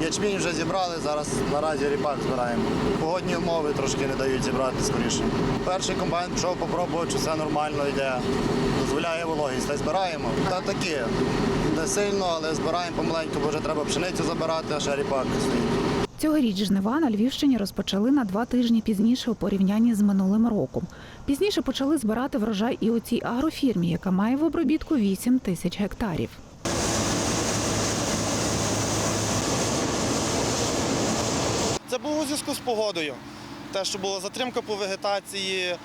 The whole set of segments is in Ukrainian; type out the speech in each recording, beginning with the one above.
Ячмінь вже зібрали, зараз наразі ріпак збираємо. Погодні умови трошки не дають зібрати скоріше. Перший комбайн пішов попробувати, чи все нормально йде. Дозволяє вологість, та збираємо. Та такі, не сильно, але збираємо помаленьку, бо вже треба пшеницю забирати, а ще ріпак стоїть. Цьогоріч жнива на Львівщині розпочали на два тижні пізніше у порівнянні з минулим роком. Пізніше почали збирати врожай і у цій агрофірмі, яка має в обробітку 8 тисяч гектарів. Це було у зв'язку з погодою. Те, що була затримка по вегетації,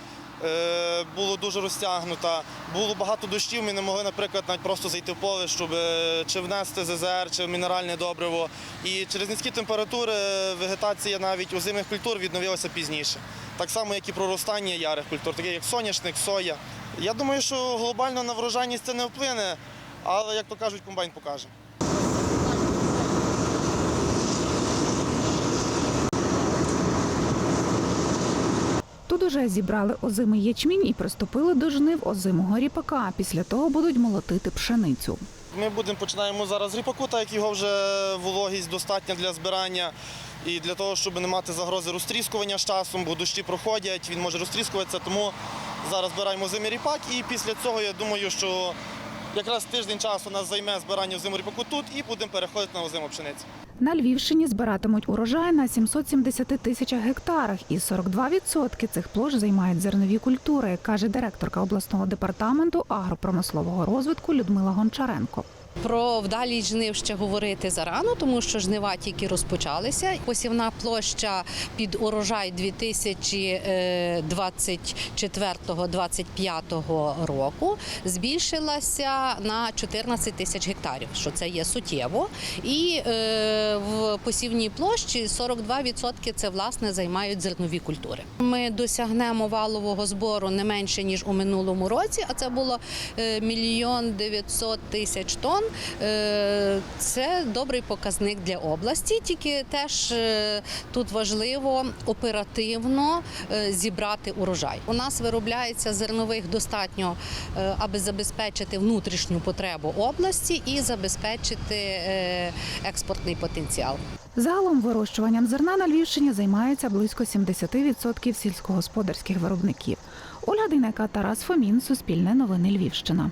е, було дуже розтягнута. Було багато дощів, ми не могли, наприклад, навіть просто зайти в поле, щоб е, чи внести ЗЗР, чи мінеральне добриво. І через низькі температури вегетація навіть озимих культур відновилася пізніше. Так само, як і проростання ярих культур, таке як соняшник, соя. Я думаю, що глобально на врожайність це не вплине, але, як то кажуть, комбайн покаже. Тут уже зібрали озимий ячмінь і приступили до жнив озимого ріпака. Після того будуть молотити пшеницю. Ми будемо починаємо зараз ріпаку, так як його вже вологість достатня для збирання. І для того, щоб не мати загрози розтріскування з часом, бо дощі проходять, він може розтріскуватися. Тому зараз збираємо зимі ріпак. І після цього я думаю, що якраз тиждень часу нас займе збирання озимого ріпаку тут і будемо переходити на озиму пшеницю. На Львівщині збиратимуть урожай на 770 тисячах гектарах, і 42% цих площ займають зернові культури, каже директорка обласного департаменту агропромислового розвитку Людмила Гончаренко. Про вдалі жнив ще говорити зарано, тому що жнива тільки розпочалися. Посівна площа під урожай 2024-2025 року збільшилася на 14 тисяч гектарів, що це є суттєво. І е, посівній площі 42% це власне займають зернові культури. Ми досягнемо валового збору не менше ніж у минулому році, а це було е, мільйон 900 тисяч тонн. Е, Це добрий показник для області. Тільки теж е, тут важливо оперативно зібрати урожай. У нас виробляється зернових достатньо, аби забезпечити внутрішню потребу області і забезпечити експортний потенціал. Загалом вирощуванням зерна на Львівщині займається близько 70% сільськогосподарських виробників. Ольга Дейнека, Тарас Фомін, Суспільне новини Львівщина.